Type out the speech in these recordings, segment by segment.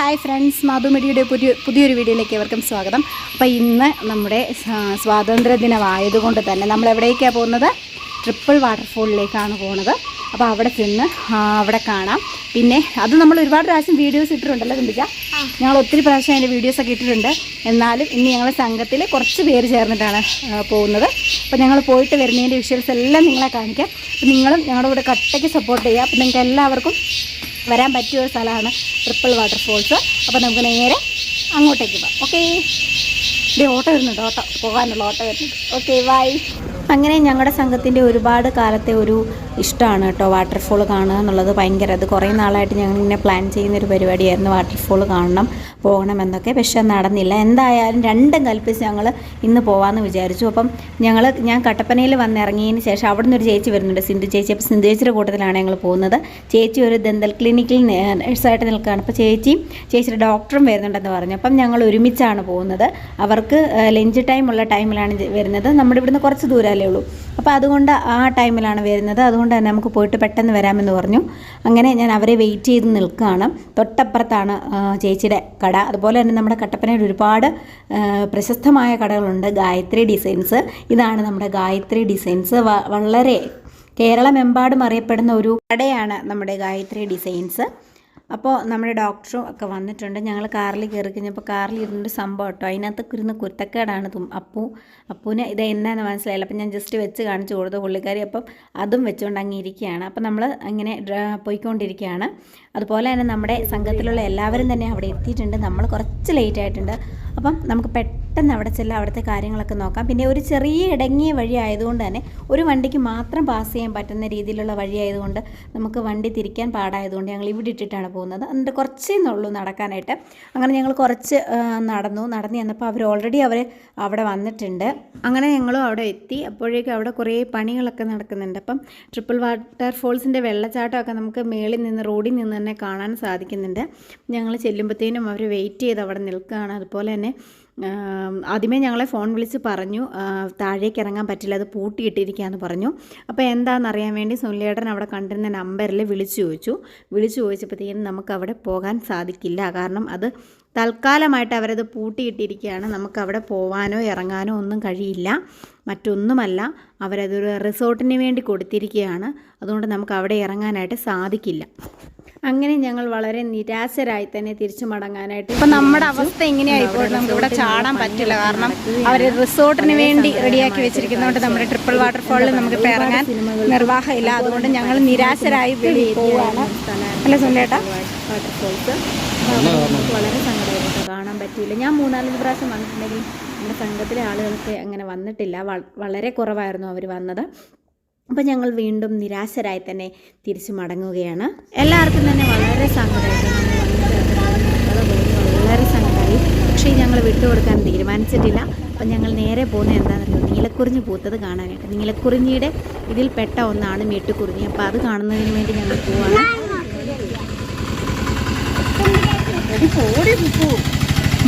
Hi friends മാധുമടിയുടെ പുതിയ പുതിയൊരു വീഡിയോയിലേക്ക് ഏവർക്കും സ്വാഗതം. അപ്പോൾ ഇന്ന് നമ്മുടെ സ്വാതന്ത്ര്യദിനമായതുകൊണ്ട് സ്വാതന്ത്ര്യ ദിനമായതുകൊണ്ട് തന്നെ നമ്മൾ എവിടേക്കാണ് പോകുന്നത്? ട്രിപ്പിൾ വാട്ടർഫോളിലേക്കാണ് പോകുന്നത് അപ്പോൾ അവിടെ ചെന്ന് അവിടെ കാണാം. പിന്നെ അത് നമ്മൾ ഒരുപാട് പ്രാവശ്യം വീഡിയോസ് ഇട്ടിട്ടുണ്ടല്ലോ ചിന്തിച്ച ഞങ്ങൾ ഒത്തിരി പ്രാവശ്യം അതിന്റെ വീഡിയോസൊക്കെ ഇട്ടിട്ടുണ്ട്. എന്നാലും ഇന്ന് ഞങ്ങൾ സംഘത്തിൽ കുറച്ച് പേര് ചേർന്നിട്ടാണ് പോകുന്നത്. അപ്പോൾ ഞങ്ങൾ പോയിട്ട് വരുന്നതിന്റെ വിഷ്വൽസ് എല്ലാം നിങ്ങളെ കാണിക്കാം. അപ്പോൾ നിങ്ങളും ഞങ്ങളുടെ കൂടെ കട്ടയ്ക്ക് സപ്പോർട്ട് ചെയ്യുക. അപ്പോൾ നിങ്ങൾക്ക് എല്ലാവർക്കും വരാൻ പറ്റിയ ഒരു സ്ഥലമാണ് ട്രിപ്പിൾ വാട്ടർഫോൾസ് അപ്പോൾ നമുക്ക് നേരെ അങ്ങോട്ടേക്ക് പോകാം. ഓക്കെ ഇതേ ഓട്ടോ വരുന്നുണ്ട് ഓട്ടോ. പോകാനുള്ള ഓട്ടോ വരുന്നുണ്ട്. ഓക്കെ ബൈ അങ്ങനെ ഞങ്ങളുടെ സംഘത്തിന്റെ ഒരുപാട് കാലത്തെ ഒരു ഇഷ്ടമാണ് കേട്ടോ വാട്ടർഫോൾ കാണുക എന്നുള്ളത്. ഭയങ്കര അത് കുറേ നാളായിട്ട് ഞങ്ങൾ ഇങ്ങനെ പ്ലാൻ ചെയ്യുന്നൊരു പരിപാടിയായിരുന്നു വാട്ടർഫോൾ കാണണം. പോകണം എന്നൊക്കെ പക്ഷെ നടന്നില്ല. എന്തായാലും രണ്ടും കൽപ്പിച്ച് ഞങ്ങൾ ഇന്ന് പോകാമെന്ന് വിചാരിച്ചു. അപ്പം ഞങ്ങൾ ഞാൻ കട്ടപ്പനയിൽ വന്നിറങ്ങിയതിന് ശേഷം അവിടെ നിന്ന് ഒരു ചേച്ചി വരുന്നുണ്ട് സിന്ധു ചേച്ചി. അപ്പോൾ സിന്ധു ചേച്ചിയുടെ കൂട്ടത്തിലാണ് ഞങ്ങൾ പോകുന്നത്. ചേച്ചി ഒരു ദന്തൽ ക്ലിനിക്കിൽ നഴ്സായിട്ട് നിൽക്കുകയാണ്. അപ്പോൾ ചേച്ചി ചേച്ചിയുടെ ഡോക്ടറും വരുന്നുണ്ടെന്ന് പറഞ്ഞു. അപ്പം ഞങ്ങൾ ഒരുമിച്ചാണ് പോകുന്നത്. അവർക്ക് ലഞ്ച് ടൈമുള്ള ടൈമിലാണ് വരുന്നത്. നമ്മുടെ ഇവിടുന്ന് കുറച്ച് ദൂരമല്ലേ ഉള്ളൂ. അപ്പോൾ അതുകൊണ്ട് ആ ടൈമിലാണ് വരുന്നത്. അതുകൊണ്ട് തന്നെ നമുക്ക് പോയിട്ട് പെട്ടെന്ന് വരാമെന്ന് പറഞ്ഞു. അങ്ങനെ ഞാൻ അവരെ വെയിറ്റ് ചെയ്ത് നിൽക്കുകയാണ്. തൊട്ടപ്പുറത്താണ് ചേച്ചിയുടെ കട അതുപോലെ തന്നെ നമ്മുടെ കട്ടപ്പനയിൽ ഒരുപാട് പ്രശസ്തമായ കടകളുണ്ട്. ഗായത്രി ഡിസൈൻസ്. ഇതാണ് നമ്മുടെ ഗായത്രി ഡിസൈൻസ്. വളരെ കേരളമെമ്പാടും അറിയപ്പെടുന്ന ഒരു കടയാണ് നമ്മുടെ ഗായത്രി ഡിസൈൻസ്. അപ്പോൾ നമ്മുടെ ഡോക്ടറും ഒക്കെ വന്നിട്ടുണ്ട്. ഞങ്ങൾ കാറിൽ കയറി കഴിഞ്ഞപ്പോൾ കാറിൽ ഇരുന്നൊരു സംഭവം കേട്ടോ. അതിനകത്ത് ഇരുന്ന് കുരുത്തക്കേടാണ് തും അപ്പു. അപ്പൂന് ഇത് എന്നാന്ന് മനസ്സിലായില്ല. അപ്പം ഞാൻ ജസ്റ്റ് വെച്ച് കാണിച്ചു കൊടുത്തു. പുള്ളിക്കാരി അപ്പം അതും വെച്ചുകൊണ്ട് അങ്ങ് ഇരിക്കുകയാണ്. അപ്പം നമ്മൾ അങ്ങനെ പോയിക്കൊണ്ടിരിക്കുകയാണ്. അതുപോലെ തന്നെ നമ്മുടെ സംഘത്തിലുള്ള എല്ലാവരും തന്നെ അവിടെ എത്തിയിട്ടുണ്ട്. നമ്മൾ കുറച്ച് ലേറ്റ് ആയിട്ടുണ്ട്. അപ്പം നമുക്ക് പെട്ടെന്ന് അവിടെ ചെല്ലാം അവിടുത്തെ കാര്യങ്ങളൊക്കെ നോക്കാം. പിന്നെ ഒരു ചെറിയ ഇടങ്ങിയ വഴി ആയതുകൊണ്ട് തന്നെ ഒരു വണ്ടിക്ക് മാത്രം പാസ് ചെയ്യാൻ പറ്റുന്ന രീതിയിലുള്ള വഴിയായതുകൊണ്ട് നമുക്ക് വണ്ടി തിരിക്കാൻ പാടായതുകൊണ്ട് ഞങ്ങൾ ഇവിടെ ഇട്ടിട്ടാണ് പോകുന്നത്. എന്നിട്ട് കുറച്ചേ ഉള്ളൂ നടക്കാനായിട്ട്. അങ്ങനെ ഞങ്ങൾ കുറച്ച് നടന്നു. നടന്നു ചെന്നപ്പോൾ അവർ ഓൾറെഡി അവർ അവിടെ വന്നിട്ടുണ്ട്. അങ്ങനെ ഞങ്ങളും അവിടെ എത്തി. അപ്പോഴേക്കും അവിടെ കുറേ പണികളൊക്കെ നടക്കുന്നുണ്ട്. അപ്പം ട്രിപ്പിൾ വാട്ടർ ഫോൾസിന്റെ വെള്ളച്ചാട്ടമൊക്കെ നമുക്ക് മേളിൽ നിന്ന് റോഡിൽ നിന്ന് തന്നെ കാണാൻ സാധിക്കുന്നുണ്ട്. ഞങ്ങൾ ചെല്ലുമ്പോഴത്തേനും അവർ വെയിറ്റ് ചെയ്ത് അവിടെ നിൽക്കുകയാണ്. അതുപോലെ തന്നെ ആദ്യമേ ഞങ്ങളെ ഫോൺ വിളിച്ച് പറഞ്ഞു താഴേക്ക് ഇറങ്ങാൻ പറ്റില്ല അത് പൂട്ടിയിട്ടിരിക്കുകയെന്ന് പറഞ്ഞു. അപ്പോൾ എന്താണെന്നറിയാൻ വേണ്ടി സുനിലേട്ടൻ അവിടെ കണ്ടിരുന്ന നമ്പറിൽ വിളിച്ചു ചോദിച്ചു. വിളിച്ചു ചോദിച്ചപ്പോഴത്തേക്കും നമുക്ക് അവിടെ പോകാൻ സാധിക്കില്ല. കാരണം അത് തൽക്കാലമായിട്ട് അവരത് പൂട്ടിയിട്ടിരിക്കുകയാണ്. നമുക്ക് അവിടെ പോവാനോ ഇറങ്ങാനോ ഒന്നും കഴിയില്ല. മറ്റൊന്നുമല്ല അവരതൊരു റിസോർട്ടിന് വേണ്ടി കൊടുത്തിരിക്കുകയാണ്. അതുകൊണ്ട് നമുക്ക് അവിടെ ഇറങ്ങാനായിട്ട് സാധിക്കില്ല. അങ്ങനെ ഞങ്ങൾ വളരെ നിരാശരായി തന്നെ തിരിച്ചു മടങ്ങാനായിട്ട് ഇപ്പൊ നമ്മുടെ അവസ്ഥ എങ്ങനെയായിപ്പോഴും നമുക്ക് ഇവിടെ ചാടാൻ പറ്റില്ല. കാരണം അവർ റിസോർട്ടിന് വേണ്ടി റെഡിയാക്കി വെച്ചിരിക്കുന്നതുകൊണ്ട് നമ്മുടെ ട്രിപ്പിൾ വാട്ടർഫോളിൽ നമുക്ക് ഇപ്പൊ ഇറങ്ങാൻ നിർവാഹമില്ല. അതുകൊണ്ട് ഞങ്ങൾ നിരാശരായി പോവുകയാണ്. അല്ലേ സുന്ദേട്ടാ വാട്ടർഫോൾസ് നമുക്ക് വളരെ സങ്കടമായിരുന്നു. കാണാൻ പറ്റിയില്ല. ഞാൻ മൂന്നാലഞ്ച് പ്രാവശ്യം വന്നിട്ടുണ്ടെങ്കിൽ നമ്മുടെ സംഘത്തിലെ ആളുകൾക്ക് അങ്ങനെ വന്നിട്ടില്ല. വളരെ കുറവായിരുന്നു അവർ വന്നത്. അപ്പോൾ ഞങ്ങൾ വീണ്ടും നിരാശരായി തന്നെ തിരിച്ചു മടങ്ങുകയാണ്. എല്ലാവർക്കും തന്നെ വളരെ തോന്നി വളരെ സങ്കടമായി. പക്ഷേ ഞങ്ങൾ വിട്ടുകൊടുക്കാൻ തീരുമാനിച്ചിട്ടില്ല. അപ്പം ഞങ്ങൾ നേരെ പോകുന്നത് എന്താണെന്നറിയോ? നീലക്കുറിഞ്ഞി പൂത്തത് കാണാനായിട്ട്. നീലക്കുറിഞ്ഞിയുടെ ഇതിൽ പെട്ട ഒന്നാണ് മീട്ടുകുറിഞ്ഞി. അപ്പോൾ അത് കാണുന്നതിന് വേണ്ടി ഞങ്ങൾ പോവാണ്.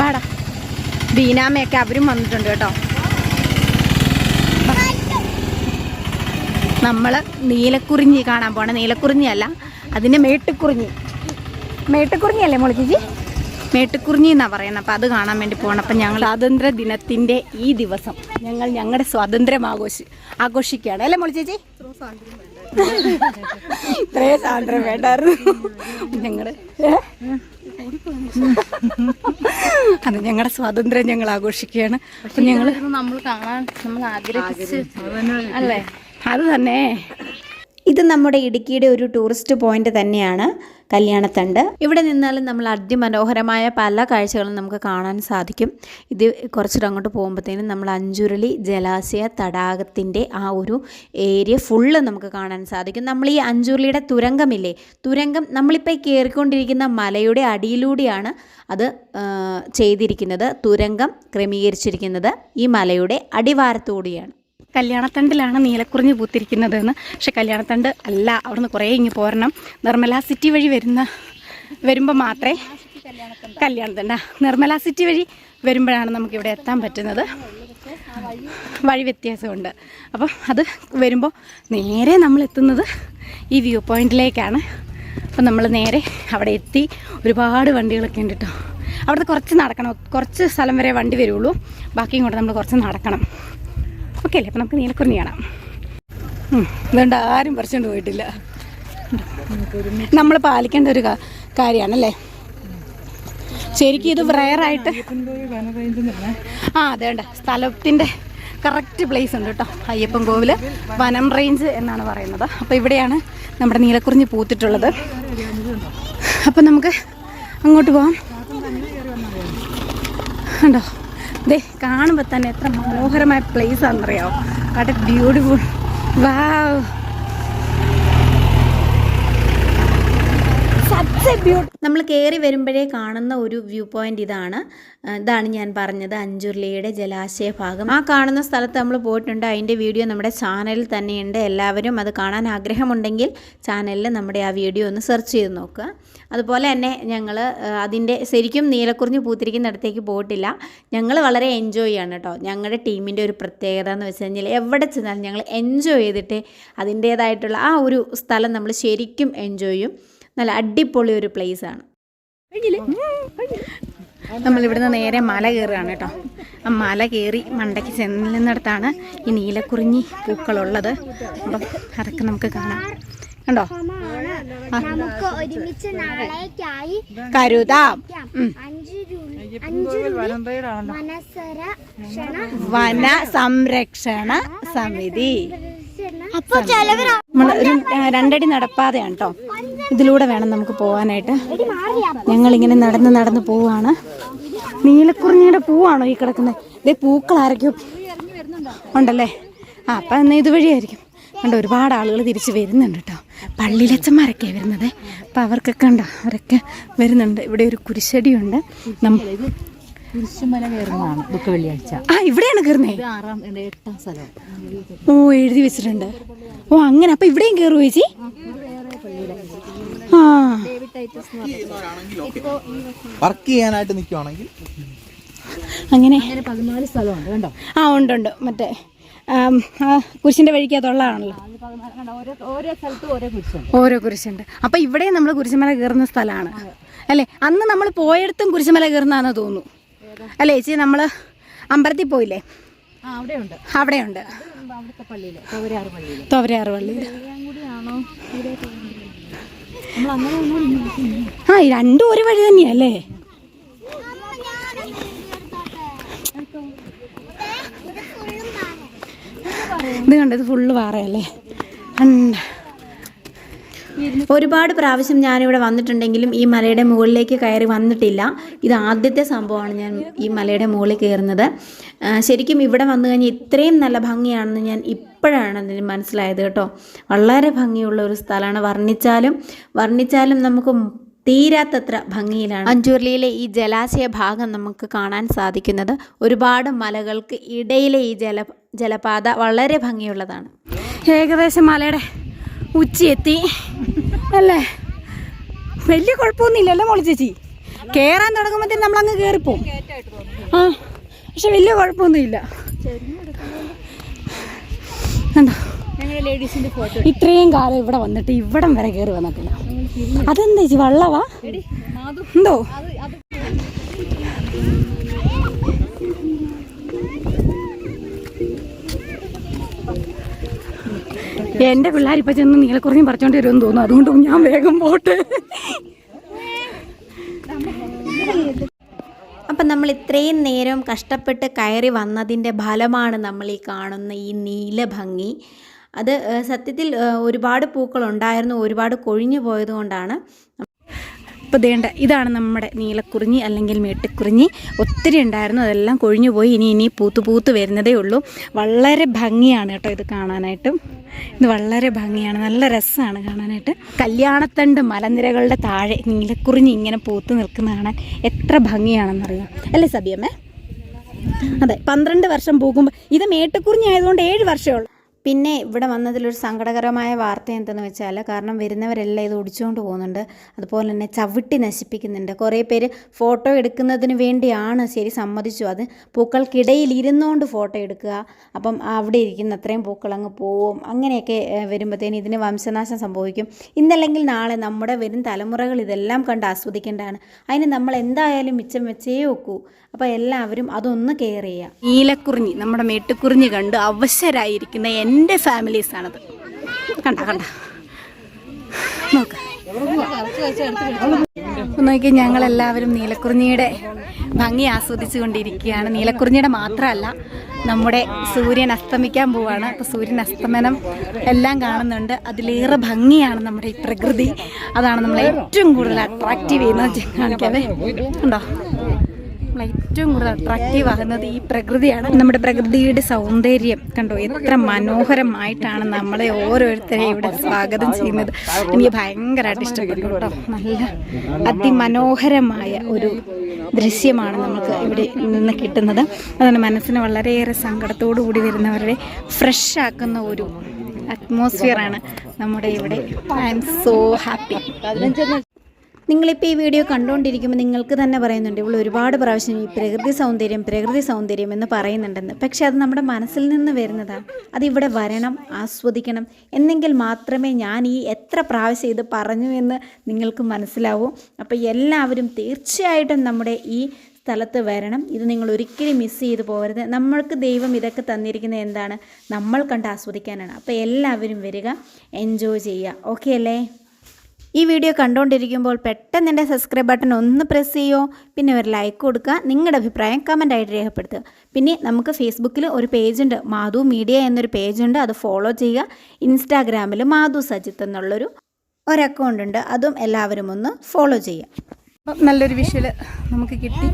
ബാടാ. ബീനാമയൊക്കെ അവരും വന്നിട്ടുണ്ട് കേട്ടോ. നമ്മൾ നീലക്കുറിഞ്ഞി കാണാൻ പോണേ. നീലക്കുറിഞ്ഞി അല്ല മേട്ടുക്കുറിഞ്ഞി. മേട്ടുക്കുറിഞ്ഞി അല്ലേ ചേച്ചി? മേട്ടുക്കുറിഞ്ഞി എന്നാ പറയുന്നത് അപ്പം അത് കാണാൻ വേണ്ടി പോകണം അപ്പം ഞങ്ങൾ സ്വാതന്ത്ര്യ ദിനത്തിന്റെ ഈ ദിവസം ഞങ്ങൾ ഞങ്ങളുടെ സ്വാതന്ത്ര്യം ആഘോഷി ആഘോഷിക്കുകയാണ്. അല്ലേ മോളി ചേച്ചി? ഇത്രയും സ്വാതന്ത്ര്യം വേണ്ടായിരുന്നു. ഞങ്ങൾ അത് ഞങ്ങളുടെ സ്വാതന്ത്ര്യം ഞങ്ങൾ ആഘോഷിക്കുകയാണ്. അപ്പം ഞങ്ങൾ നമ്മൾ കാണാൻ നമ്മൾ ആഗ്രഹിച്ചു അല്ലേ? അത് തന്നെ. ഇത് നമ്മുടെ ഇടുക്കിയുടെ ഒരു ടൂറിസ്റ്റ് പോയിന്റ് തന്നെയാണ് കല്യാണത്തണ്ട്. ഇവിടെ നിന്നാലും നമ്മൾ അതിമനോഹരമായ പല കാഴ്ചകളും നമുക്ക് കാണാൻ സാധിക്കും. ഇത് കുറച്ചുകൂടെ അങ്ങോട്ട് പോകുമ്പോഴത്തേനും നമ്മൾ അഞ്ചുരുളി ജലാശയ തടാകത്തിന്റെ ആ ഒരു ഏരിയ ഫുള്ള് നമുക്ക് കാണാൻ സാധിക്കും. നമ്മൾ ഈ അഞ്ചുരുളിയുടെ തുരങ്കമില്ലേ? തുരങ്കം നമ്മളിപ്പോൾ കയറിക്കൊണ്ടിരിക്കുന്ന മലയുടെ അടിയിലൂടെയാണ് അത് ചെയ്തിരിക്കുന്നത്. തുരങ്കം ക്രമീകരിച്ചിരിക്കുന്നത് ഈ മലയുടെ അടിവാരത്തോടെയാണ്. കല്യാണത്തണ്ടിലാണ് നീലക്കുറിഞ്ഞ് പൂത്തിരിക്കുന്നത് എന്ന് പക്ഷെ കല്യാണത്തണ്ട് അല്ല അവിടുന്ന് കുറേ ഇങ്ങ് പോരണം. നിർമ്മല സിറ്റി വഴി വരുന്ന വരുമ്പോൾ മാത്രമേ കല്യാണത്തണ്ട. നിർമ്മല സിറ്റി വഴി വരുമ്പോഴാണ് നമുക്ക് ഇവിടെ എത്താൻ പറ്റുന്നത്. വഴി വ്യത്യാസമുണ്ട്. അപ്പം അത് വരുമ്പോൾ നേരെ നമ്മൾ എത്തുന്നത് ഈ വ്യൂ പോയിന്റിലേക്കാണ്. അപ്പം നമ്മൾ നേരെ അവിടെ എത്തി ഒരുപാട് വണ്ടികളൊക്കെ ഉണ്ട് കേട്ടോ അവിടുത്തെ കുറച്ച് നടക്കണം. കുറച്ച് സ്ഥലം വരെ വണ്ടി വരുള്ളൂ. ബാക്കി ഇങ്ങോട്ട് നമ്മൾ കുറച്ച് നടക്കണം. ഓക്കെ അല്ലേ അപ്പം നമുക്ക് നീലക്കുറിഞ്ഞി കാണാം. ഇതുകൊണ്ട് ആരും പറിച്ചുകൊണ്ട് പോയിട്ടില്ല. നമ്മൾ പാലിക്കേണ്ട ഒരു കാര്യമാണല്ലേ ശരിക്കും ഇത് റയറായിട്ട് ആ അതെ വേണ്ട സ്ഥലത്തിന്റെ കറക്റ്റ് പ്ലേസ് ഉണ്ട് കേട്ടോ. അയ്യപ്പൻ കോവിൽ വനം റേഞ്ച് എന്നാണ് പറയുന്നത്. അപ്പോൾ ഇവിടെയാണ് നമ്മുടെ നീലക്കുറിഞ്ഞി പൂത്തിട്ടുള്ളത്. അപ്പം നമുക്ക് അങ്ങോട്ട് പോവാം. ഉണ്ടോ? ദേ കാണുമ്പോൾ തന്നെ എത്ര മനോഹരമായ പ്ലേസ് ആണെന്നറിയാമോ വാട്ട് ബ്യൂട്ടിഫുൾ വാവ് നമ്മൾ കയറി വരുമ്പോഴേ കാണുന്ന ഒരു വ്യൂ പോയിന്റ് ഇതാണ്. ഇതാണ് ഞാൻ പറഞ്ഞത് അഞ്ചുർലിയുടെ ജലാശയ ഭാഗം ആ കാണുന്ന സ്ഥലത്ത് നമ്മൾ പോയിട്ടുണ്ട്. അതിന്റെ വീഡിയോ നമ്മുടെ ചാനലിൽ തന്നെയുണ്ട്. എല്ലാവരും അത് കാണാൻ ആഗ്രഹമുണ്ടെങ്കിൽ ചാനലിൽ നമ്മുടെ ആ വീഡിയോ ഒന്ന് സെർച്ച് ചെയ്ത് നോക്കുക. അതുപോലെ തന്നെ ഞങ്ങൾ അതിന്റെ ശരിക്കും നീലക്കുറിഞ്ഞ് പൂത്തിരിക്കുന്നിടത്തേക്ക് പോയിട്ടില്ല. ഞങ്ങൾ വളരെ എൻജോയ് ചെയ്യാണ് കേട്ടോ. ഞങ്ങളുടെ ടീമിന്റെ ഒരു പ്രത്യേകത എന്ന് വെച്ച് കഴിഞ്ഞാൽ എവിടെ ചെന്നാലും ഞങ്ങൾ എൻജോയ് ചെയ്തിട്ട് അതിന്റേതായിട്ടുള്ള ആ ഒരു സ്ഥലം നമ്മൾ ശരിക്കും എൻജോയ് ചെയ്യും നല്ല അടിപൊളി ഒരു പ്ലേസ് ആണ്. നമ്മളിവിടുന്ന് നേരെ മല കയറുകയാണ് കേട്ടോ. ആ മല കയറി മണ്ടയ്ക്ക് ചെല്ലുന്നിടത്താണ് ഈ നീലക്കുറിഞ്ഞി പൂക്കളുള്ളത്. അപ്പം അതൊക്കെ നമുക്ക് കാണാം. കണ്ടോ? നമുക്ക് ഒരുമിച്ച് നാളേക്കായി കരുതാം. വന സംരക്ഷണ സമിതി. അപ്പൊ രണ്ടടി നടപ്പാതെയാണ് കേട്ടോ. ഇതിലൂടെ വേണം നമുക്ക് പോകാനായിട്ട് ഞങ്ങളിങ്ങനെ നടന്ന് നടന്ന് പോവാണ്. നീലക്കുറിഞ്ഞിയുടെ പൂവാണോ ഈ കിടക്കുന്നത്? ഇതേ പൂക്കൾ ആരൊക്കെയോ ഉണ്ടല്ലേ? ആ അപ്പം എന്നാൽ ഇതുവഴിയായിരിക്കും. കണ്ടോ ഒരുപാട് ആളുകൾ തിരിച്ച് വരുന്നുണ്ട് കേട്ടോ. പള്ളിയിലച്ചന്മാരൊക്കെ വരുന്നത്. അപ്പം അവർക്കൊക്കെ ഉണ്ടോ അവരൊക്കെ വരുന്നുണ്ട്. ഇവിടെ ഒരു കുരിശടിയുണ്ട്. കുരിശുമല കയറുന്നതാണ് ബുക്ക് വെള്ളിയാഴ്ച. ആ ഇവിടെയാണ് കയറുന്നത് ആറാം എട്ടാം സ്ഥലം. ഓ എഴുതി വെച്ചിട്ടുണ്ട്. ഓ അങ്ങനെ. അപ്പം ഇവിടെയും കയറുമോ ചേച്ചി? വർക്ക് ചെയ്യാനായിട്ട് നിൽക്കുവാണെങ്കിൽ അങ്ങനെ. പതിനാല് സ്ഥലമുണ്ട് കണ്ടോ? ആ ഉണ്ട് ഉണ്ട്. മറ്റേ കുരിശിന്റെ വഴിക്ക് അതുള്ളതാണല്ലോ ഓരോ ഓരോ സ്ഥലത്തും ഓരോ കുരിശുണ്ട്. ഓരോ കുരിശുണ്ട്. അപ്പൊ ഇവിടെ നമ്മൾ കുരിശുമല കയറുന്ന സ്ഥലമാണ്. അല്ലേ? അന്ന് നമ്മൾ പോയടത്തും കുരിശുമല കയറുന്നതാണെന്ന് തോന്നുന്നു. അല്ലേ ചേച്ചി നമ്മൾ അമ്പലത്തിൽ പോയില്ലേ? ആ അവിടെയുണ്ട്. തോവരാറ് അവിടുത്തെ പള്ളിയിൽ ആ രണ്ടും ഒരു വഴി തന്നെയല്ലേ? ഇത് കണ്ടത് ഫുള്ള് പാറയല്ലേ കണ്ട ഒരുപാട് പ്രാവശ്യം ഞാനിവിടെ വന്നിട്ടുണ്ടെങ്കിലും ഈ മലയുടെ മുകളിലേക്ക് കയറി വന്നിട്ടില്ല. ഇത് ആദ്യത്തെ സംഭവമാണ് ഞാൻ ഈ മലയുടെ മുകളിൽ കയറുന്നത്. ശരിക്കും ഇവിടെ വന്നു കഴിഞ്ഞാൽ ഇത്രയും നല്ല ഭംഗിയാണെന്ന് ഞാൻ ഇപ്പോഴാണ് അതിന് മനസ്സിലായത് കേട്ടോ. വളരെ ഭംഗിയുള്ള ഒരു സ്ഥലമാണ്. വർണിച്ചാലും വർണിച്ചാലും നമുക്ക് തീരാത്തത്ര ഭംഗിയിലാണ് അഞ്ചുർലിയിലെ ഈ ജലാശയ ഭാഗം നമുക്ക് കാണാൻ സാധിക്കുന്നത്. ഒരുപാട് മലകൾക്ക് ഇടയിലെ ഈ ജല ജലപാത വളരെ ഭംഗിയുള്ളതാണ്. ഏകദേശം മലയുടെ ഉച്ചയെത്തി. അല്ലേ? വലിയ കുഴപ്പമൊന്നുമില്ലല്ലോ മോളി ചേച്ചി. കേറാൻ തുടങ്ങുമ്പോഴത്തേനും നമ്മൾ അങ്ങ് കയറിപ്പോവും ആ പക്ഷെ വലിയ കുഴപ്പമൊന്നുമില്ല. കണ്ടോ ഇത്രയും കാലം ഇവിടെ വന്നിട്ട് ഇവിടം വരെ കയറി വന്നിട്ടില്ല അതെന്താ ചേച്ചി വള്ളവാ? എന്തോ? എന്റെ പിള്ളേർ ഇപ്പൊ ചെന്ന് നീലക്കുറഞ്ഞും പറിച്ചോണ്ട് വരുമെന്ന് തോന്നുന്നു. അതുകൊണ്ട് ഞാൻ വേഗം പോട്ടെ. അപ്പം നമ്മൾ ഇത്രയും നേരം കഷ്ടപ്പെട്ട് കയറി വന്നതിന്റെ ഫലമാണ് നമ്മൾ ഈ കാണുന്ന ഈ നീല ഭംഗി. അത് സത്യത്തിൽ ഒരുപാട് പൂക്കളുണ്ടായിരുന്നു ഒരുപാട് കൊഴിഞ്ഞു പോയതുകൊണ്ടാണ് ദേണ്ട ഇതാണ് നമ്മുടെ നീലക്കുറിഞ്ഞി അല്ലെങ്കിൽ മേട്ടിക്കുറിഞ്ഞി. ഒത്തിരി ഉണ്ടായിരുന്നു അതെല്ലാം കൊഴിഞ്ഞു പോയി. ഇനി ഇനി പൂത്ത് പൂത്ത് വരുന്നതേ ഉള്ളൂ. വളരെ ഭംഗിയാണ് കേട്ടോ ഇത് കാണാനായിട്ടും. ഇത് വളരെ ഭംഗിയാണ് നല്ല രസമാണ് കാണാനായിട്ട്. കല്യാണത്തണ്ട് മലനിരകളുടെ താഴെ നീലക്കുറിഞ്ഞി ഇങ്ങനെ പൂത്ത് നിൽക്കുന്ന കാണാൻ എത്ര ഭംഗിയാണെന്നറിയാം? അല്ലേ സബിയമ്മേ? അതെ പന്ത്രണ്ട് വർഷം പൂക്കുമ്പോൾ ഇത് മേട്ടുക്കുറിഞ്ഞി ആയതുകൊണ്ട് ഏഴ് വർഷമേ ഉള്ളൂ. പിന്നെ ഇവിടെ വന്നതിലൊരു സങ്കടകരമായ വാർത്ത എന്തെന്ന് വെച്ചാൽ കാരണം വരുന്നവരെല്ലാം ഇത് ഒടിച്ചുകൊണ്ട് പോകുന്നുണ്ട്. അതുപോലെ തന്നെ ചവിട്ടി നശിപ്പിക്കുന്നുണ്ട്. കുറേ പേര് ഫോട്ടോ എടുക്കുന്നതിന് വേണ്ടിയാണ് ശരി സമ്മതിച്ചു. അത് പൂക്കൾക്കിടയിൽ ഇരുന്നുകൊണ്ട് ഫോട്ടോ എടുക്കുക. അപ്പം അവിടെ ഇരിക്കുന്ന അത്രയും പൂക്കൾ അങ്ങ് പോവും. അങ്ങനെയൊക്കെ വരുമ്പോഴത്തേന് ഇതിന് വംശനാശം സംഭവിക്കും. ഇന്നല്ലെങ്കിൽ നാളെ നമ്മുടെ വരും തലമുറകൾ ഇതെല്ലാം കണ്ട് ആസ്വദിക്കേണ്ടതാണ്. അതിന് നമ്മൾ എന്തായാലും മിച്ചം വെച്ചേ വെക്കൂ അപ്പോൾ എല്ലാവരും അതൊന്ന് കെയർ ചെയ്യുക. നീലക്കുറിഞ്ഞി നമ്മുടെ മേട്ടുക്കുറിഞ്ഞി കണ്ട് അവശരായിരിക്കുന്ന എന്റെ ഫാമിലീസാണത് കണ്ട കണ്ട. നോക്ക. നോക്കി ഞങ്ങളെല്ലാവരും നീലക്കുറിഞ്ഞിയുടെ ഭംഗി ആസ്വദിച്ചു കൊണ്ടിരിക്കുകയാണ് നീലക്കുറിഞ്ഞിയുടെ മാത്രമല്ല നമ്മുടെ സൂര്യൻ അസ്തമിക്കാൻ പോവാണ്. അപ്പോൾ സൂര്യൻ അസ്തമനം എല്ലാം കാണുന്നുണ്ട്. അതിലേറെ ഭംഗിയാണ് നമ്മുടെ ഈ പ്രകൃതി. അതാണ് നമ്മളെ ഏറ്റവും കൂടുതൽ അട്രാക്റ്റീവ് ചെയ്യുന്നത്. കാണിക്കാതെ ഉണ്ടോ ഏറ്റവും കൂടുതൽ അട്രാക്റ്റീവ് ആകുന്നത് ഈ പ്രകൃതിയാണ്. നമ്മുടെ പ്രകൃതിയുടെ സൗന്ദര്യം കണ്ടോ? എത്ര മനോഹരമായിട്ടാണ് നമ്മളെ ഓരോരുത്തരെയും ഇവിടെ സ്വാഗതം ചെയ്യുന്നത്. എനിക്ക് ഭയങ്കരമായിട്ട് ഇഷ്ടപ്പെട്ടു കേട്ടോ. നല്ല അതിമനോഹരമായ ഒരു ദൃശ്യമാണ് നമുക്ക് ഇവിടെ നിന്ന് കിട്ടുന്നത്. അതാണ് മനസ്സിന് വളരെയേറെ സങ്കടത്തോടു കൂടി വരുന്നവരുടെ ഫ്രഷ് ആക്കുന്ന ഒരു അറ്റ്മോസ്ഫിയറാണ് നമ്മുടെ ഇവിടെ. ഐ എം സോ ഹാപ്പി നിങ്ങളിപ്പോൾ ഈ വീഡിയോ കണ്ടുകൊണ്ടിരിക്കുമ്പോൾ നിങ്ങൾക്ക് തന്നെ പറയുന്നുണ്ട് ഇവിടെ ഒരുപാട് പ്രാവശ്യം ഈ പ്രകൃതി സൗന്ദര്യം പ്രകൃതി സൗന്ദര്യം എന്ന് പറയുന്നുണ്ടെന്ന്. പക്ഷേ അത് നമ്മുടെ മനസ്സിൽ നിന്ന് വരുന്നതാണ് അതിവിടെ വരണം ആസ്വദിക്കണം. എന്നെങ്കിൽ മാത്രമേ ഞാൻ ഈ എത്ര പ്രാവശ്യം ഇത് പറഞ്ഞു എന്ന് നിങ്ങൾക്ക് മനസ്സിലാവൂ. അപ്പോൾ എല്ലാവരും തീർച്ചയായിട്ടും നമ്മുടെ ഈ സ്ഥലത്ത് വരണം. ഇത് നിങ്ങൾ ഒരിക്കലും മിസ് ചെയ്ത് പോകരുത്. നമ്മൾക്ക് ദൈവം ഇതൊക്കെ തന്നിരിക്കുന്നത് എന്താണ്? നമ്മൾ കണ്ട് ആസ്വദിക്കാനാണ്. അപ്പോൾ എല്ലാവരും വരിക എൻജോയ് ചെയ്യുക. ഓക്കെ അല്ലേ? ഈ വീഡിയോ കണ്ടുകൊണ്ടിരിക്കുമ്പോൾ പെട്ടെന്ന് എന്റെ സബ്സ്ക്രൈബ് ബട്ടൺ ഒന്ന് പ്രസ് ചെയ്യുമോ പിന്നെ ഒരു ലൈക്ക് കൊടുക്കുക നിങ്ങളുടെ അഭിപ്രായം കമന്റായിട്ട് രേഖപ്പെടുത്തുക. പിന്നെ നമുക്ക് ഫേസ്ബുക്കിൽ ഒരു പേജുണ്ട് മാധു മീഡിയ എന്നൊരു പേജുണ്ട് അത് ഫോളോ ചെയ്യുക. ഇൻസ്റ്റാഗ്രാമിൽ മാധു സജിത്ത് എന്നുള്ളൊരു ഒരു അക്കൗണ്ട് ഉണ്ട് അതും എല്ലാവരും ഒന്ന് ഫോളോ ചെയ്യുക. നല്ലൊരു വിഷ്വൽ നമുക്ക് കിട്ടി.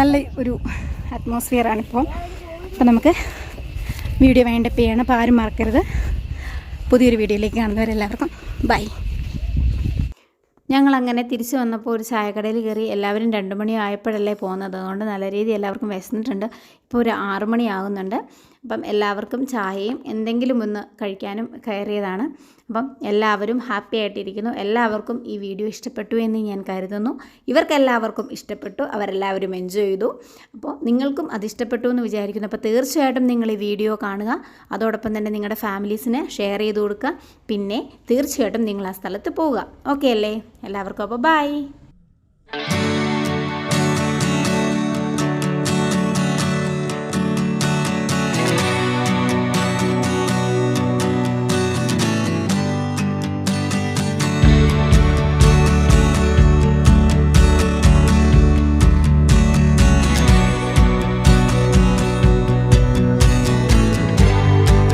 നല്ല ഒരു അറ്റ്മോസ്ഫിയറാണിപ്പോൾ അപ്പം നമുക്ക് വീഡിയോ വൈൻഡപ്പ് ചെയ്യണം. അപ്പോൾ ആരും മറക്കരുത്. പുതിയൊരു വീഡിയോയിലേക്ക് കാണുന്നവരെല്ലാവർക്കും ബൈ ഞങ്ങൾ അങ്ങനെ തിരിച്ചു വന്നപ്പോൾ ഒരു ചായക്കടയിൽ കയറി എല്ലാവരും രണ്ട് മണി ആയപ്പോഴല്ലേ പോകുന്നത്. അതുകൊണ്ട് നല്ല രീതിയിൽ എല്ലാവർക്കും വിശന്നിട്ടുണ്ട്. ഇപ്പോൾ ഒരു ആറു മണി ആകുന്നുണ്ട് അപ്പം എല്ലാവർക്കും ചായയും എന്തെങ്കിലും ഒന്ന് കഴിക്കാനും കയറിയതാണ്. അപ്പം എല്ലാവരും ഹാപ്പി ആയിട്ടിരിക്കുന്നു. എല്ലാവർക്കും ഈ വീഡിയോ ഇഷ്ടപ്പെട്ടു എന്ന് ഞാൻ കരുതുന്നു. ഇവർക്കെല്ലാവർക്കും ഇഷ്ടപ്പെട്ടു. അവരെല്ലാവരും എൻജോയ് ചെയ്തു. അപ്പോൾ നിങ്ങൾക്കും അത് ഇഷ്ടപ്പെട്ടു എന്ന് വിചാരിക്കുന്നു. അപ്പോൾ തീർച്ചയായിട്ടും നിങ്ങൾ ഈ വീഡിയോ കാണുക. അതോടൊപ്പം തന്നെ നിങ്ങളുടെ ഫാമിലീസിന് ഷെയർ ചെയ്ത് കൊടുക്കുക. പിന്നെ തീർച്ചയായിട്ടും നിങ്ങൾ ആ സ്ഥലത്ത് പോവുക. ഓക്കെ അല്ലേ? എല്ലാവർക്കും അപ്പോൾ ബൈ